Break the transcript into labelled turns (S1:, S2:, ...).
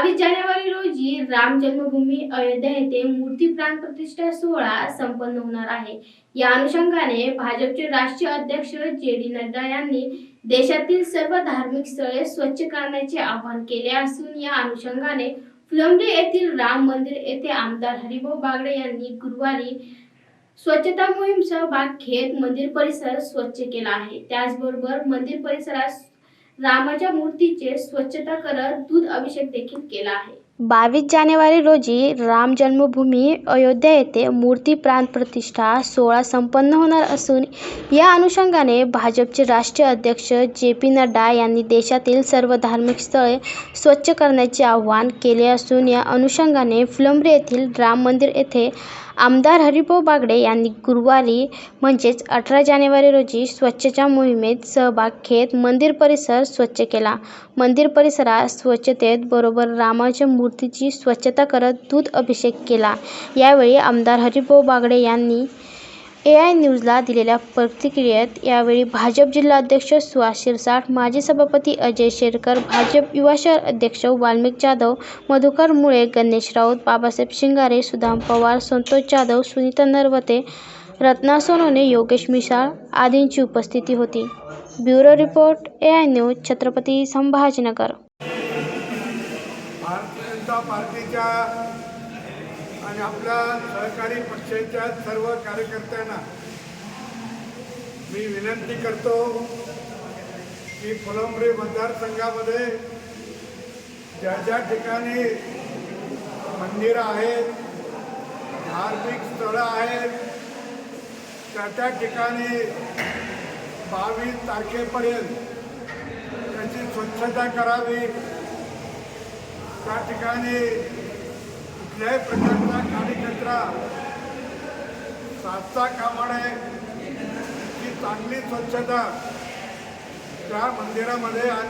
S1: बावीस जानेवारी रोजी राम जन्मभूमी अयोध्या येथे मूर्ती प्राण प्रतिष्ठा सोहळा संपन्न होणार आहे. या अनुषंगाने भाजपचे राष्ट्रीय अध्यक्ष जे डी नड्डा यांनी देशातील सर्व धार्मिक स्थळे स्वच्छ करण्याचे आवाहन केले असून या अनुषंगाने फुलंब्री येथील राम मंदिर येथे आमदार हरिभाऊ बागडे यांनी गुरुवारी स्वच्छता मोहीम सहभाग घेत मंदिर परिसर स्वच्छ केला आहे. त्याचबरोबर मंदिर परिसरात रामाच्या मूर्तीचे स्वच्छता करत दूध अभिषेक देखील केला आहे. बावीस जानेवारी रोजी राम जन्मभूमी अयोध्या येथे मूर्ती प्राण प्रतिष्ठा सोहळा संपन्न होणार असून या अनुषंगाने भाजपचे राष्ट्रीय अध्यक्ष जे पी नड्डा यांनी देशातील सर्व धार्मिक स्थळे स्वच्छ करण्याचे आवाहन केले असून या अनुषंगाने फुलंब्री येथील राम मंदिर येथे आमदार हरिभाऊ बागडे यांनी गुरुवारी म्हणजेच अठरा जानेवारी रोजी स्वच्छच्या मोहिमेत सहभाग घेत मंदिर परिसर स्वच्छ केला. मंदिर परिसरात स्वच्छतेत बरोबर रामाच्या मूर्तीची स्वच्छता करत दूध अभिषेक केला. यावेळी आमदार हरिभाऊ बागडे यांनी ए आय न्यूजला दिलेल्या प्रतिक्रियेत यावेळी भाजप जिल्हाध्यक्ष सुहास शिरसाट माजी सभापती अजय शेरकर भाजप युवा शहर अध्यक्ष वाल्मिक जाधव मधुकर मुळे गणेश राऊत बाबासाहेब शिंगारे सुदाम पवार संतोष जाधव सुनीता नरवते रत्ना सोनवणे योगेश मिसाळ आदींची उपस्थिती होती. Bureau report A I news Chhatrapati Sambhajinagar.
S2: जनता पार्टीच्या आणि आपल्या सहकारी पक्षाच्या सर्व कार्यकर्त्यांना मी विनंती करतो की फुलंब्री मतदारसंघामध्ये ज्या ज्या ठिकाणी मंदिरं आहेत धार्मिक स्थळं आहेत त्या त्या ठिकाणी बावीस तारखेपर्यंत त्याची स्वच्छता करावी. त्या ठिकाणी कुठल्याही प्रकारचा कार्यकर्ता साधता कामा नये ही चांगली स्वच्छता त्या मंदिरामध्ये आणि